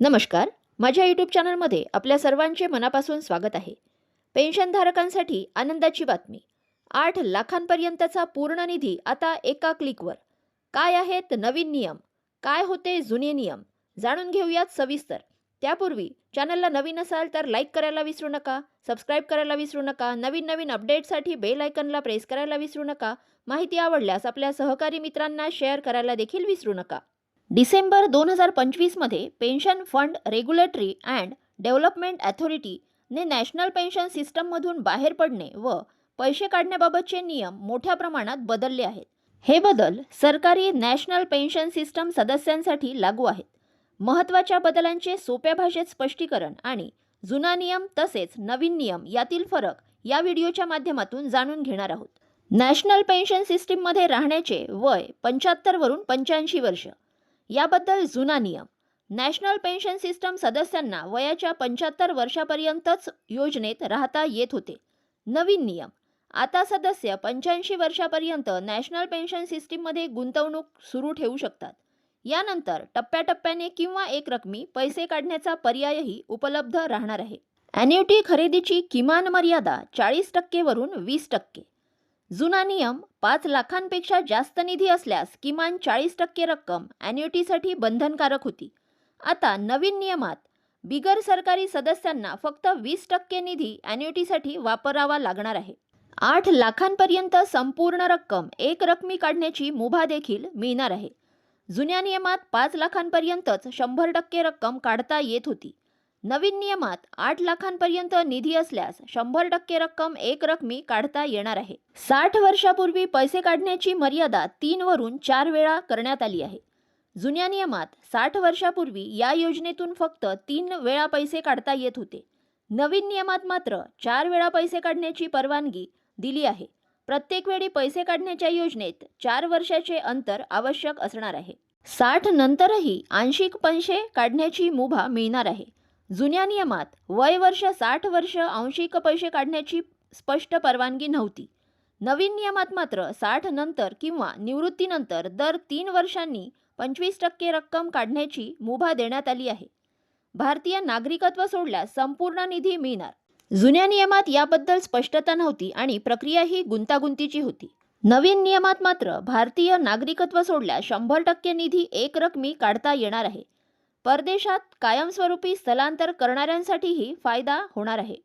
नमस्कार. माझ्या यूट्यूब चॅनलमध्ये आपल्या सर्वांचे मनापासून स्वागत आहे. पेन्शनधारकांसाठी आनंदाची बातमी. आठ लाखांपर्यंतचा पूर्ण निधी आता एका क्लिकवर काय आहेत नवीन नियम? काय होते जुने नियम? जाणून घेऊयात सविस्तर. त्यापूर्वी चॅनलला नवीन असाल तर लाईक करायला विसरू नका सबस्क्राईब करायला विसरू नका नवीन नवीन अपडेटसाठी बेल आयकनला प्रेस करायला विसरू नका माहिती आवडल्यास आपल्या सहकारी मित्रांना शेअर करायला देखील विसरू नका. डिसेंबर दोन हजार पंचवीसमध्ये pension fund regulatory and development अथॉरिटीने national pension सिस्टममधून बाहेर पडणे व पैसे काढण्याबाबतचे नियम मोठ्या प्रमाणात बदलले आहेत. हे बदल सरकारी नॅशनल पेन्शन सिस्टम सदस्यांसाठी लागू आहेत. महत्त्वाच्या बदलांचे सोप्या भाषेत स्पष्टीकरण आणि जुना नियम तसेच नवीन नियम यातील फरक या व्हिडिओच्या माध्यमातून जाणून घेणार आहोत. नॅशनल पेन्शन सिस्टीममध्ये राहण्याचे वय पंच्याहत्तरवरून पंच्याऐंशी वर्ष. याबद्दल जुना नियम. नॅशनल पेन्शन सिस्टम सदस्यांना वयाच्या पंच्याहत्तर वर्षापर्यंतच योजनेत राहता येत होते. नवीन नियम. आता सदस्य पंच्याऐंशी वर्षापर्यंत नॅशनल पेन्शन सिस्टीममध्ये गुंतवणूक सुरू ठेवू शकतात. यानंतर टप्प्याटप्प्याने किंवा एक रकमी पैसे काढण्याचा पर्यायही उपलब्ध राहणार आहे. ॲन्युटी खरेदीची किमान मर्यादा चाळीस टक्केवरून वीस टक्के. जुना नियम पाच लाखांपेक्षा जास्त निधी असल्यास किमान चाळीस टक्के रक्कम अॅन्युटीसाठी बंधनकारक होती. आता नवीन नियमात बिगर सरकारी सदस्यांना फक्त वीस टक्के निधी अॅन्युटीसाठी वापरावा लागणार आहे. आठ लाखांपर्यंत संपूर्ण रक्कम एक रकमी काढण्याची मुभा देखील मिळणार आहे. जुन्या नियमात पाच लाखांपर्यंतच शंभर टक्के रक्कम काढता येत होती. नवीन नियमात आठ लाखांपर्यंत निधी असल्यास शंभर टक्के रक्कम एक रकमी काढता येणार आहे. साठ वर्षापूर्वी पैसे काढण्याची मर्यादा तीन वरून चार वेळा करण्यात आली आहे. जुन्या नियमात साठ वर्षापूर्वी या योजनेतून फक्त तीन वेळा पैसे काढता येत होते. नवीन नियमात मात्र चार वेळा पैसे काढण्याची परवानगी दिली आहे. प्रत्येक वेळी पैसे काढण्याच्या योजनेत चार वर्षाचे अंतर आवश्यक असणार आहे. साठ नंतरही आंशिक पैसे काढण्याची मुभा मिळणार आहे. जुन्या नियमात वय वर्ष साठ वर्ष आंशिक पैसे काढण्याची स्पष्ट परवानगी नव्हती. नवीन नियमात मात्र साठ नंतर किंवा निवृत्तीनंतर दर तीन वर्षांनी पंचवीस टक्के रक्कम काढण्याची मुभा देण्यात आली आहे. भारतीय नागरिकत्व सोडल्यास संपूर्ण निधी मिळणार. जुन्या नियमात याबद्दल स्पष्टता नव्हती आणि प्रक्रिया ही गुंतागुंतीची होती. नवीन नियमात मात्र भारतीय नागरिकत्व सोडल्यास शंभर टक्के निधी एक रकमी काढता येणार आहे. परदेशात कायमस्वरूपी स्थलांतर करणाऱ्यांसाठीही फायदा होणार आहे.